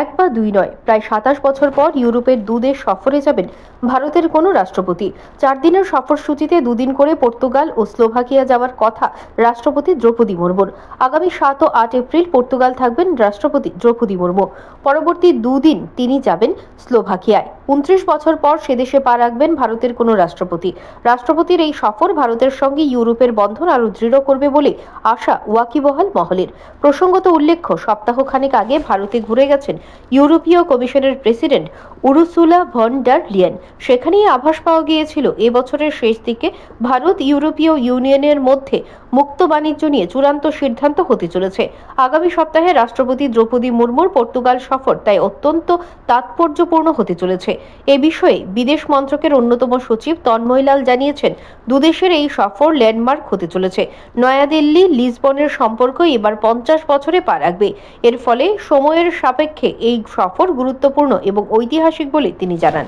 এক বা দুই নয়। প্রায় সাতাশ বছর পর ইউরোপের দুদেশ সফরে যাবেন ভারতের কোনো রাষ্ট্রপতি। চার দিনের সফরসূচিতে দুদিন করে পর্তুগাল ও স্লোভাকিয়া যাওয়ার কথা রাষ্ট্রপতি দ্রৌপদী মুর্মুর। আগামী সাত ও আট এপ্রিল পর্তুগাল থাকবেন রাষ্ট্রপতি দ্রৌপদী মুর্মু। পরবর্তী দুদিন তিনি যাবেন স্লোভাকিয়ায়। উনত্রিশ বছর পর সেদেশে পা রাখবেন ভারতের কোনো রাষ্ট্রপতি। রাষ্ট্রপতির এই সফর ভারতের সঙ্গে ইউরোপের বন্ধন আরও দৃঢ় করবে বলে আশা ওয়াকিবহাল মহলের। প্রসঙ্গত উল্লেখ্য, সপ্তাহখানেক আগে ভারতে ঘুরে গেছেন ইউরোপীয় কমিশনের president Ursula von der Leyen. সেখানেই আভাস পাওয়া গিয়েছিল এবছরের শেষ দিকে ভারত ইউরোপীয় ইউনিয়নের মধ্যে মুক্ত বাণিজ্য নিয়ে চূড়ান্ত সিদ্ধান্ত হতে চলেছে। আগামী সপ্তাহে রাষ্ট্রপতি দ্রৌপদী মুর্মুর পর্তুগাল সফর তাই অত্যন্ত তাৎপর্যপূর্ণ হতে চলেছে। এ বিষয়ে বিদেশ মন্ত্রকের অন্যতম সচিব তন্ময়লাল জানিয়েছেন, দুদেশের এই সফর ল্যান্ডমার্ক হতে চলেছে। নয়াদিল্লি, লিসবনের সম্পর্ক এবার পঞ্চাশ বছরে পা রাখবে। এর ফলে সময়ের সাপেক্ষে এই সফর গুরুত্বপূর্ণ এবং ঐতিহাসিক বলে তিনি জানান।